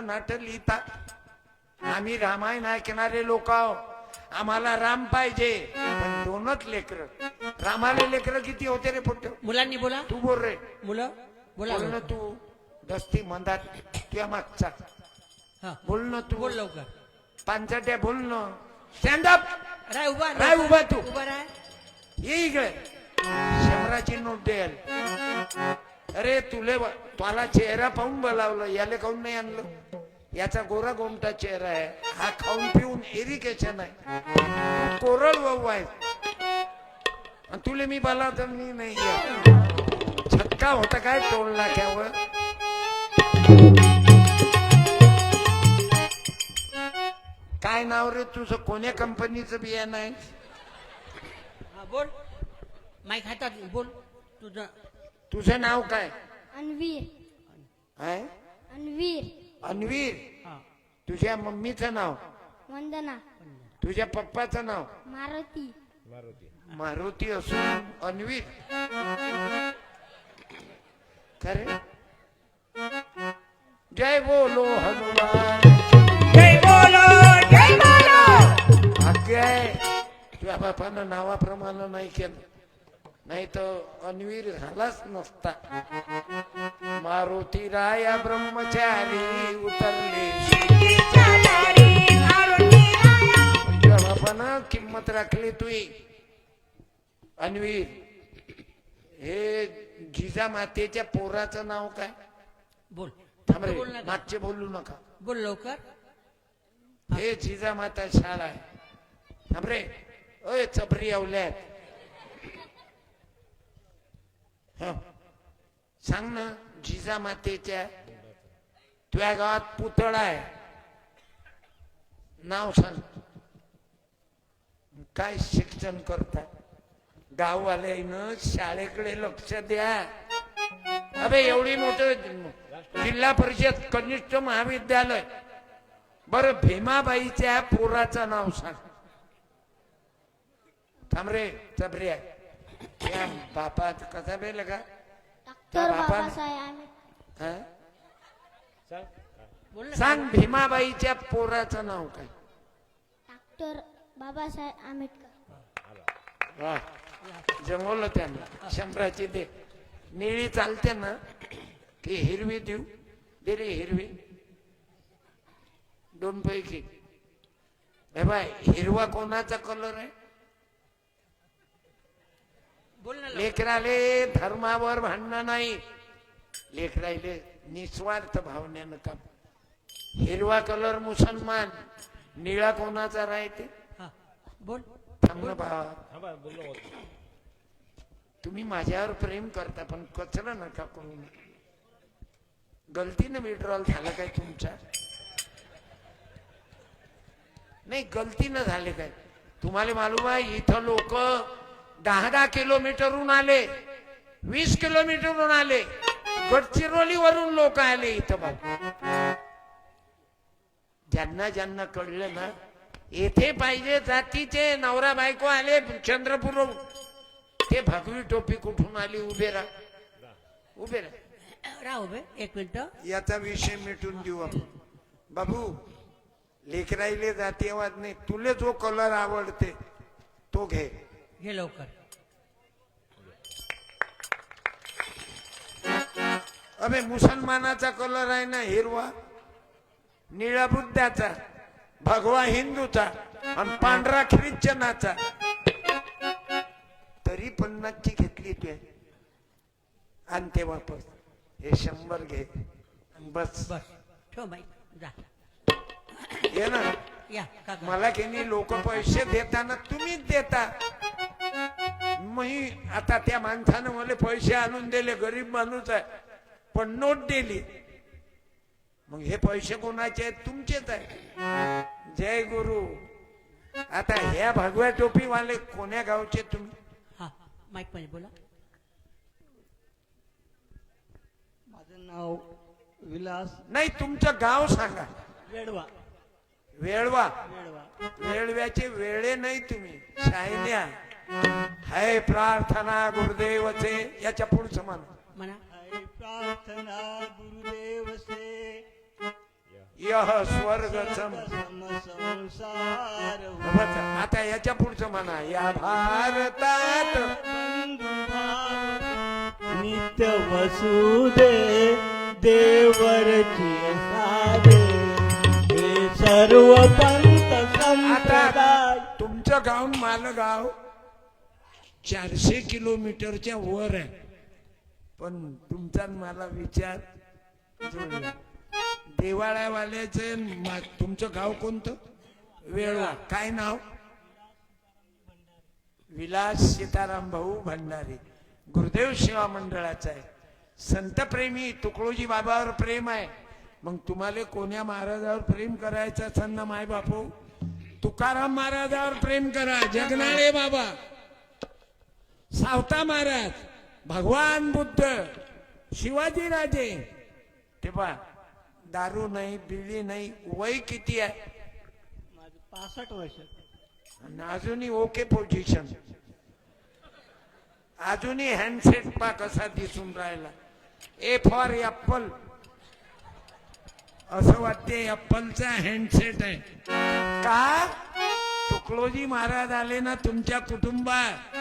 नाट लिहिता. आम्ही रामायण ऐकणारे लोक आहो आम्हाला राम पाहिजे. पण दोनच लेकर. रामाले लेकर किती होते रे फुट मुलांनी बोला. तू बोल रे. मुलं? बोला बोल ना तू. दस्ती मंदात तुझ्या मागचा. हा. बोल ना तू. बोल लवकर. पांचट्या बोल ना. स्टँड अप राय उभा राय उभा. तू. उभा राय. ये इकडे. शंभराची नोट द्याल अरे तुले ब- चेहरा पाहून बोलावलं याले काऊन नाही आणलं? याचा गोरा गोमटा चेहरा आहे. हा खाऊन पिऊन इरिगेशन आहे. कोरड वाहू आहे. आणि तुले मी बोलावतो मी नाही छक्का होता काय टोल नाक्यावर? काय नाव रे तुझं? कोण्या कंपनीचं बियाणं आहे? बोल. माईक हातात बोल. तुझं तुझं नाव काय? अनवीर. आहे अनवीर. अन्वीर. हा. तुझ्या मम्मीचं नाव? वंदना. तुझ्या पप्पाचं नाव? मारुती. मारुती. असून अन्वीर. खरे जय बोलो हनुमान. जय बोलो जय बोलो! भाग्य आहे. तुझ्या बापानं नावाप्रमाणे नाही केलं. नाही तर अन्वीर झालाच नसता. मारुती राया ब्रह्मचारी उतरले. किंमत राखली तुई. अन्वीर हे जिजा मातेच्या पोराचं नाव काय? बोल. थांब रे बोल ना मागचे बोलू नका. बोल लवकर. हे जिजा माता शाळा आहे. थांब रे. अय चपरी आवल्यात. सांग ना जिजा मातेच्या तुझ्या गावात पुतळा आहे. नाव सांग. काय शिक्षण करतात? गाववाल्यानं शाळेकडे लक्ष द्या. अबे एवढी मोठं जिल्हा परिषद कनिष्ठ महाविद्यालय. बर भीमाबाईच्या पोराचं नाव सांग. थांब रे चबऱ्या बापात कसा बेल का डॉक्टर बाबा- बाबासाहेब आंबेडकर हं? सांग. भीमाबाईच्या पोराचं नाव काय? डॉक्टर बाबासाहेब आंबेडकर. वा जमवलं त्यांना. शंभराची दे. निळी चालते ना की हिरवी देऊ. दे रे हिरवी. दोन पैकी. हे बाय हिरवा कोणाचा कलर आहे. लेकराले धर्मावर भांडणं नाही. लेकराले निस्वार्थ भावनेनं काम हिरवा कलर मुसलमान निळा कोणाचा राहते? बोल. थांब ना भावा तुम्ही माझ्यावर प्रेम करता पण कचरा नका कोणी गलतीनं विड्रॉल झालं काय तुमच्या? नाही गलतीनं झाले काय? तुम्हाला मालूम आहे इथं लोक दहा दहा किलोमीटरहून आले. वीस किलोमीटरहून आले. गडचिरोलीवरून लोक आले इथं बघ. ज्यांना ज्यांना कळलं ना येथे पाहिजे जातीचे नवरा बायको आले चंद्रपूर ते भगवी टोपी कुठून आली? उभे राहा. उभे राहा. राह उभे एक मिनिट. याचा विषय मिटून देऊ आपण. बाबू लेकराईले जातीयवाद नाही. तुले जो कलर आवडते तो घे. घे लवकर. अबे मुसलमानाचा कलर आहे ना हिरवा? निळा बुद्धाचा भगवा हिंदूचा आणि पांढरा ख्रिश्चनाचा. तरी पन्नासची घेतली तू. आणते वापस. हे शंभर घे. आणि बस. बस. ठेव जा. ये ना. या मला की लोक पैसे देताना तुम्हीच देता. मी आता त्या माणसानं मला पैसे आणून दिले गरीब माणूस आहे. पण नोट दिली. मग हे पैसे कोणाचे आहेत? तुमचेच आहे. जय गुरु. आता ह्या भगव्या टोपीवाले कोण्या गावचे तुम्ही? हा माईकमध्ये बोला. माझं नाव विलास. नाही तुमचं गाव सांगा. वेडवा. वेळवा. वेडवा वेळव्याचे वेळे नाही तुम्ही. शायन्या हाय प्रार्थना गुरुदेवचे याच्या पुढचं म्हणा. म्हणा. प्रार्थना गुरुदेव से यह स्वर्ग सम. संसार बघा, आता याच्या पुढचं म्हणा या भारतात नित्य वसुदे देवरची सारे हे सर्व पंत आता तुमचं गाव माल गाव चारशे किलोमीटरच्या वर आहे. पण तुमचा आणि मला विचार देवाळ्यावाल्याचे मा- तुमचं गाव कोणतं? वेळा काय नाव? विलास सीताराम भाऊ भंडारी. गुरुदेव सेवा मंडळाचा आहे. संतप्रेमी तुकडोजी बाबावर प्रेम आहे. मग तुम्हाला कोण्या महाराजावर प्रेम करायचं असेल ना माय बापू तुकाराम महाराजावर प्रेम करा. जगनाळे बाबा. सावता महाराज भगवान बुद्ध शिवाजी राजे. ते पहा दारू नाही बिडी नाही वय किती आहे? माझं पासष्ट वर्ष. आणि अजूनही ओके पोझिशन अजूनही हँडसेट पा कसा दिसून राहिला. ए फॉर ऍपल असं वाटते ऍपलचा हँडसेट आहे. का? तुकडोजी महाराज आले ना तुमच्या कुटुंबात.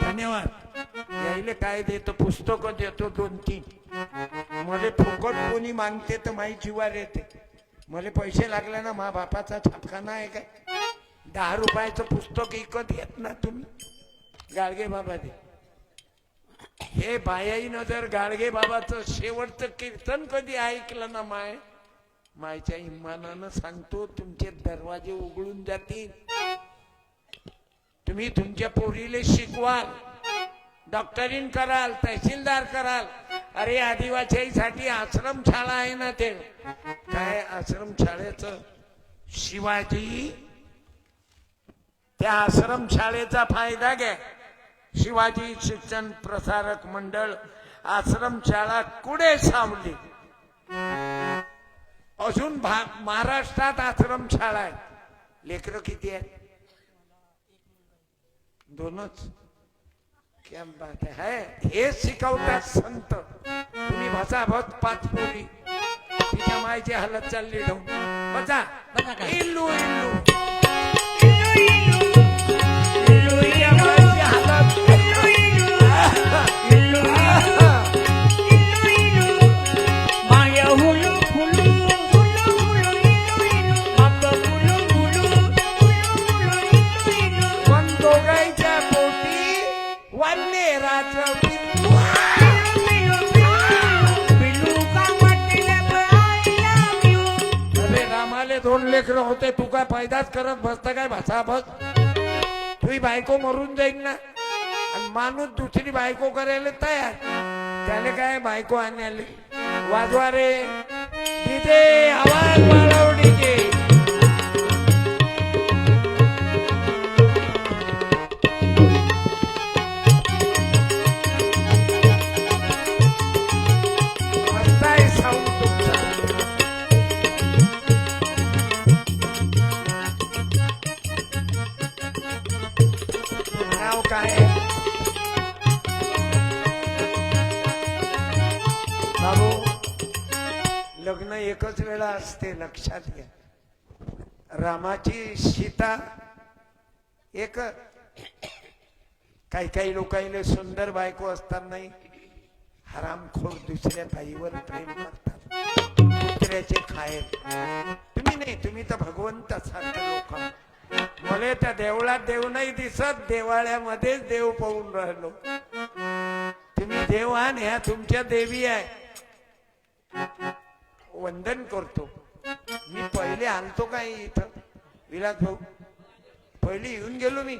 धन्यवाद. यायले काय देतो? पुस्तक देतो दोन तीन. मला फुकट कोणी मागते तर माही जीवार येते मला पैसे लागले ना मा बापाचा छापखाना आहे काय? दहा रुपयाचं पुस्तक इकत येत ना तुम्ही? गाडगे बाबा दे. हे बायाईनं जर गाडगे बाबाचं शेवटचं कीर्तन कधी ऐकलं ना माय? मायच्या इमानानं सांगतो तुमचे दरवाजे उघडून जातील. तुम्ही तुमच्या पोरीले शिकवाल. डॉक्टरीन कराल तहसीलदार कराल. अरे आदिवासीसाठी आश्रम शाळा आहे ना ते. काय आश्रम शाळेचं? शिवाजी त्या आश्रम शाळेचा फायदा घ्या. शिवाजी शिक्षण प्रसारक मंडळ आश्रम शाळा कुठे सावली? अजून भा- महाराष्ट्रात आश्रम शाळा आहे लेकरं किती आहेत? दोनच. क्या बात है? है? शिकवतात संत. तुम्ही भसाभस पाच पोरी. तिच्या मायची हालत चालली ढोंग. बसा. इल्लू इल्लू. लेकर होते तू काय पैदाच करत बसता काय भाषा बस? तुही बायको मरून जाईल ना. आणि माणूस दुसरी बायको करायला तयार. त्याने काय बायको आणली वाजवा रे. तिथे आवाज वाढवडीचे ते लक्षात घ्या. रामाची सीता एक काही काही लोकांना सुंदर बायको असतानाही हरामखोर दुसऱ्या बाईवर प्रेम करतात. दुसऱ्याचे खायल तुम्ही नाही तुम्ही तर भगवंतासारखे लोक. मला त्या देवळात देव नाही दिसत देवाळ्यामध्येच देव पाहून राहिलो. तुम्ही देव आण ह्या तुमच्या देवी आहे. वंदन करतो. मी पहिले आलतो काय इथं? विलास भाऊ पहिले येऊन गेलो मी.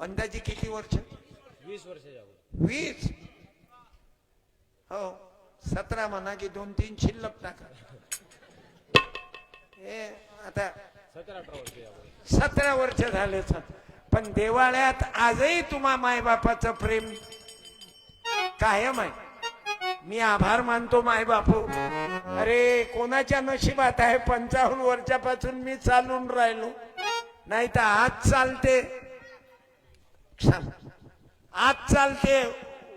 अंदाजे किती वर्ष? वीस हो सतरा म्हणा की दोन तीन शिल्लक टाका. हे आता सतरा वर्ष झाले पण देवाळ्यात आजही तुम्हा मायबापाचं प्रेम कायम आहे. मी आभार मानतो मायबापू. अरे कोणाच्या नशिबात आहे? पंचावन्न वर्षापासून मी चालून राहिलो. नाही तर आज चालते. आज चालते.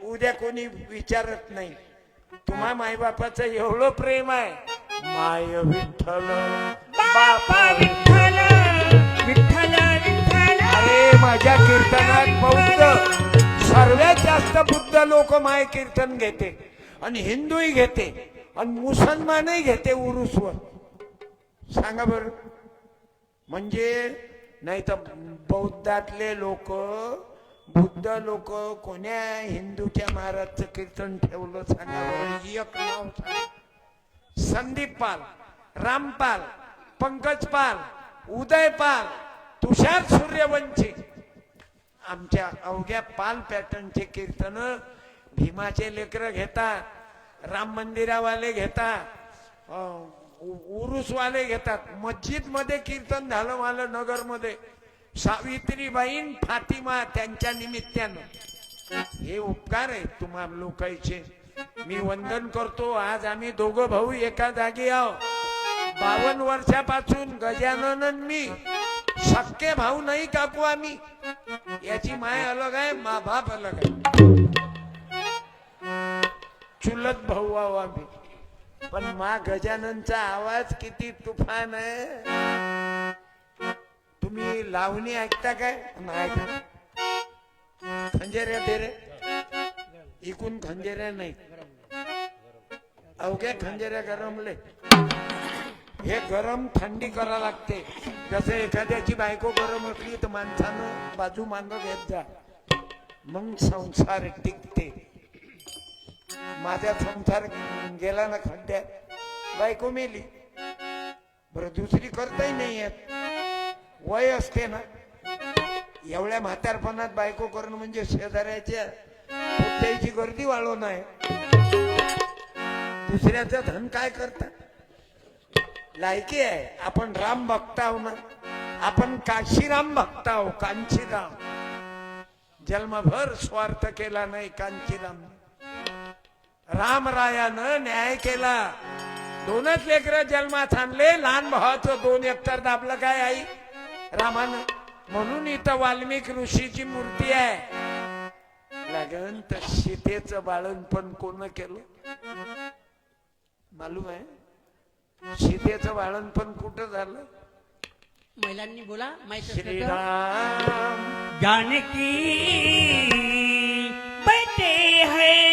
उद्या कोणी विचारत नाही. तुम्हा मायबापाचं एवढं प्रेम आहे. माय विठ्ठल. बापा. विठ्ठल. विठ्ठल विठ्ठल. अरे माझ्या कीर्तनात बौद्ध. सर्वात जास्त बुद्ध लोक माय कीर्तन घेते. आणि हिंदूही घेते आणि मुसलमानही घेते उरुसवर. सांगा बर. म्हणजे नाही तर बौद्धातले लोक बुद्ध लोक कोण्या हिंदूच्या महाराजचं कीर्तन ठेवलं सांगा नाव संदीप पाल रामपाल पंकज पाल उदय पाल तुषार सूर्यवंशी. आमच्या अवघ्या पाल पॅटर्नचे कीर्तन भीमाचे लेकर घेतात राम मंदिरावाले घेतात उरुसवाले घेतात. मस्जिदमध्ये कीर्तन झालं मला नगरमध्ये सावित्रीबाईन फातिमा त्यांच्या निमित्तानं. हे उपकार आहेत तुम्हाला लोकांचे. मी वंदन करतो आज आम्ही दोघं भाऊ एका जागी आहो बावन्न वर्षापासून गजानन मी. सक्के भाऊ नाही काकू आम्ही. याची माय अलग आहे मा बाप अलग आहे. चुलत भाऊ आहो मी पण मा गजाननचा आवाज किती तुफान आहे. तुम्ही लावणी ऐकता काय? नाही ऐका खंजेऱ्या दे रे इकून खंजेऱ्या नाही. अवघ्या खंजेऱ्या गरमले. हे गरम थंडी करा लागते. जसं एखाद्याची बायको गरम असली तर माणसानं बाजू मांग घेत जा. मग संसार टिकते. माझा संसार गेला ना खड्ड्यात. बायको मेली. बरं दुसरी करताही नाही येत. वय असते ना. एवढ्या म्हातारपणात बायको करणं म्हणजे शेजाऱ्याच्या गर्दी वाढवणं आहे. दुसऱ्याचं धन काय करतात? लायकी आहे. आपण राम भक्त आहो ना. आपण काशीराम भक्त आहो कांचीराम. जन्मभर स्वार्थ केला नाही कांचीराम. रामरायानं न्याय केला. दोनच लेकर जन्मात आणले. लहान भावाचं दोन एकतर दाबलं काय आई? रामानं म्हणून इथं वाल्मिक ऋषीची मूर्ती आहे. लागन तर सीतेचं बाळणपण कोण केलं? मालूम आहे? सीतेचं बाळणपण कुठं झालं? महिलांनी बोला माहीत. श्रीराम. जानकी बैठे हैं।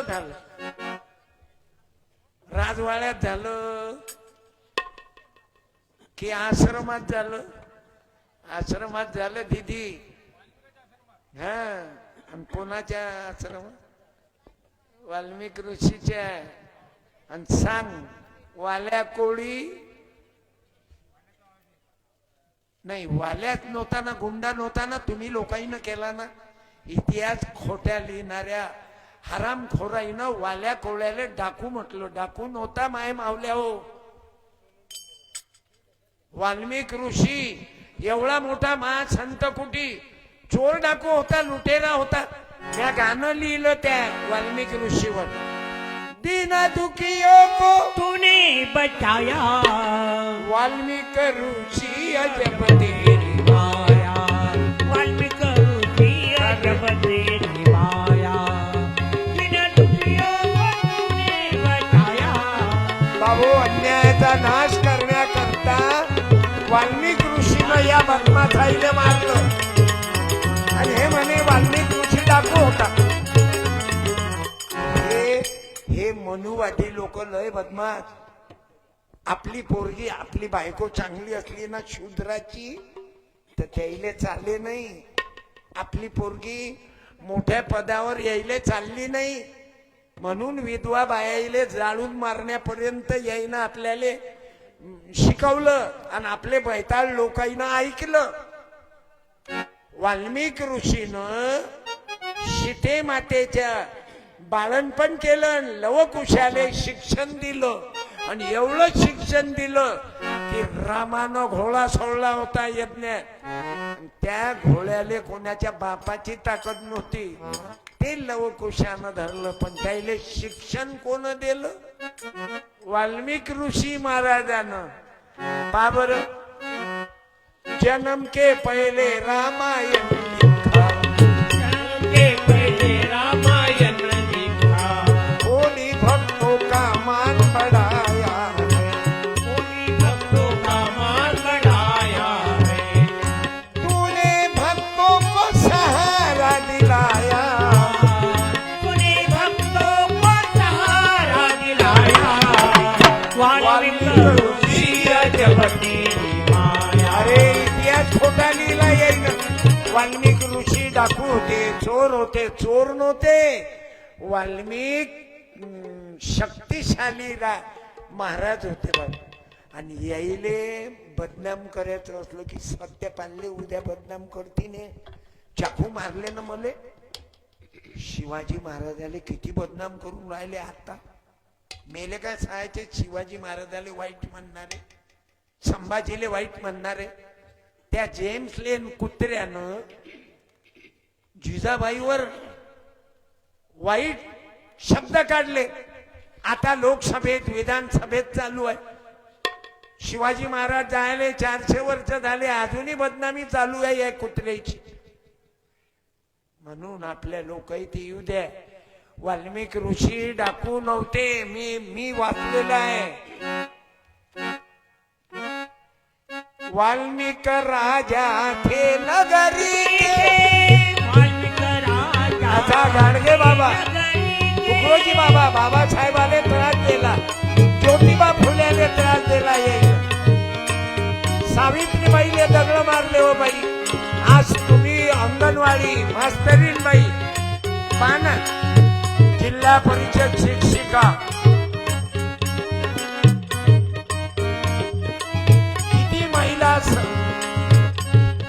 कुठं झालं. राजवाड्यात झालं की आश्रमात झालं. आश्रमात झालं दिदी. हा आणि कोणाच्या आश्रमात वाल्मिक ऋषीच्या आणि सांग वाल्या कोळी. नाही वाल्यात नव्हताना गुंडा नव्हताना तुम्ही लोकांना केला ना. इतिहास खोट्या लिहिणाऱ्या हराम खोराईनं वाल्या कोळ्याले डाकू म्हटलं. डाकू नव्हता माय मावल्या हो. वाल्मिक ऋषी एवढा मोठा महा संत कुटी. चोर डाकू होता लुटेरा होता. त्या गाणं लिहिलं त्या वाल्मिक ऋषीवर. दीन दुखियो को. तूने बचाया वाल्मिक ऋषी अजब अहो अन्यायाचा नाश करण्याकरता वाल्मिक ऋषीनं या बदमाशाईले मारलं. आणि हे म्हणे वाल्मिक ऋषी डाकू होता. हे हे मनुवादी लोक लय बदमाश. आपली पोरगी आपली बायको चांगली असली ना शूद्राची तर त्याईले चालले नाही. आपली पोरगी मोठ्या पदावर यायले चालली नाही. म्हणून विधवा बायाईले जाळून मारण्यापर्यंत यायनं आपल्याला शिकवलं आणि आपले बैताळ लोकांना ऐकलं. वाल्मिक ऋषीनं सीते मातेच्या बाळणपण केलं लवकुशाले शिक्षण दिलं. आणि एवढं शिक्षण दिलं की रामानं घोडा सोडला होता यज्ञात त्या घोळ्याले कोणाच्या बापाची ताकद नव्हती. ते लवकुशानं धरलं पण त्याले शिक्षण कोण दिलं? वाल्मिक ऋषी महाराजानं. बाबर जन्म के पहिले रामायण. डाकू होते चोर होते चोर नव्हते. वाल्मिक शक्तिशाली महाराज होते बाबा आणि याईले बदनाम करायचं असलं की सत्य पानले उद्या बदनाम करतीने चाकू मारले ना मले. शिवाजी महाराजाले किती बदनाम करून राहिले आता? मेले काय सांगायचे? शिवाजी महाराजाले वाईट म्हणणारे. संभाजीले वाईट म्हणणारे. त्या जेम्स लेन कुत्र्यानं जिजाबाईवर वाईट शब्द काढले. आता लोकसभेत विधानसभेत चालू आहे. शिवाजी महाराज जायले चारशे वर्ष झाले अजूनही बदनामी चालू आहे या कुत्र्याची. म्हणून आपल्या लोक इथे येऊ द्या. वाल्मिक ऋषी डाकू नव्हते मी मी वाचलेलं आहे. वाल्मिक राजा थे नगरी आता गाडगे बाबा. तुकडोजी बाबा बाबासाहेबाने त्रास दिला. ज्योतिबा फुल्याने त्रास दिला सावित्रीबाईने दगड मारले हो बाई. आज तुम्ही अंगणवाडी मास्तरीन बाई. पाना जिल्हा परिषद शिक्षिका. किती महिला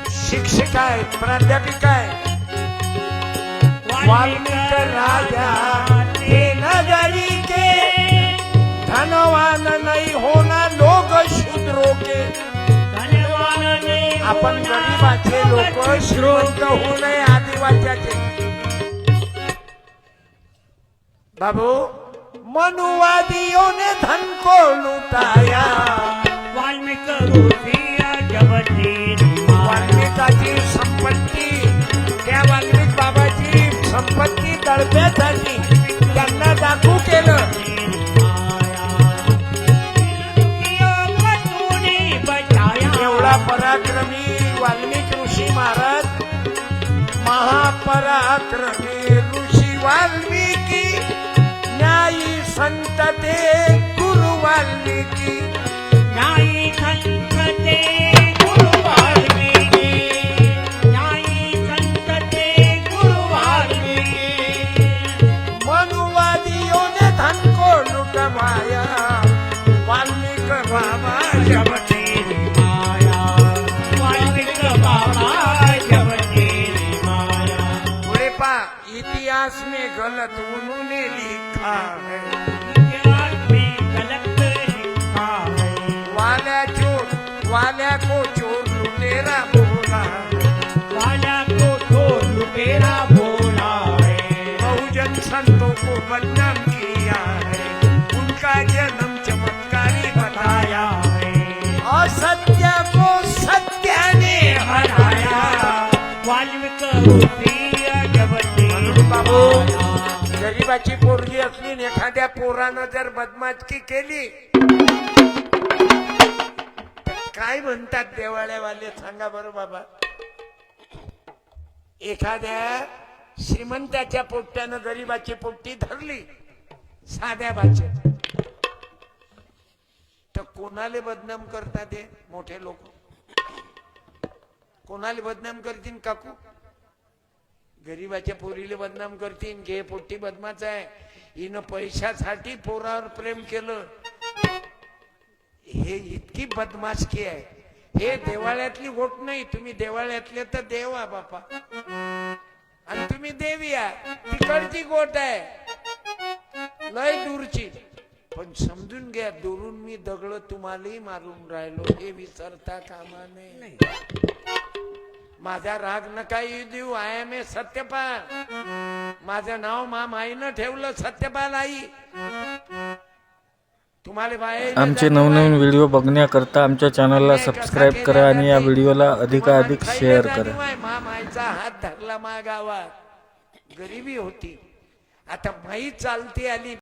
शिक्षिका आहेत प्राध्यापिका आहेत. वाल्मीक राजा ते नगरी के धनवान नाही होना लोक शूद्रो के धनवान नाही आपण गरीबाचे लोक श्रीमंत होऊ नये आदिवाच्याचे बाबू मनुवादियों ने धन को लुटाया वाल्मिक संपत्ती दडप्यासाठी त्यांना दाखवू केलं. एवढा पराक्रमी वाल्मिक ऋषी महाराज महापराक्रमी ऋषी वाल्मिकी न्यायी संत ते गुरु वाल्मिकी इतिहास में गलत उन्होंने लिखा है। वाल्या चोर वाल्या को चोर लुटेरा बोला बहुजन संतों को बदनाम किया है। उनका जन्म चमत्कारी बताया असत्य को सत्य ने हराया। म्हणून एखाद्या पोरानं जर बदमाशकी केली काय म्हणतात देवाळ्यावाले सांगा बरं बाबा. एखाद्या श्रीमंताच्या पोट्यानं गरीबाची पोट्टी धरली साध्या भाषेत. तर कोणाले बदनाम करतात हे मोठे लोक. कोणाले बदनाम करतील काकू? गरीबाच्या पोरीले बदनाम करतील घे पोट्टी बदमाच आहे. हिनं पैशासाठी पोरावर प्रेम केलं. हे इतकी बदमाशकी आहे. हे देवाळ्यातली गोट नाही. तुम्ही देवाळ्यातले तर देव आहे बापा. आणि तुम्ही देवी आहे. तिकडची गोट आहे. लय दूरची. पण समजून घ्या दुरून मी दगड तुम्हालाही मारून राहिलो. हे विसरता कामा नये. माझा राग नका येऊ देऊ आय एम ए सत्यपाल. माझं नाव मा माईनं ठेवलं सत्यपाल आई. तुम्हाला आमचे नवनवीन व्हिडिओ बघण्याकरता आमच्या चॅनलला सबस्क्राईब करा आणि या व्हिडिओला अधिकाधिक शेअर करा. मा मायचा हात धरला मा गावात गरिबी होती. आता माई चालती आली.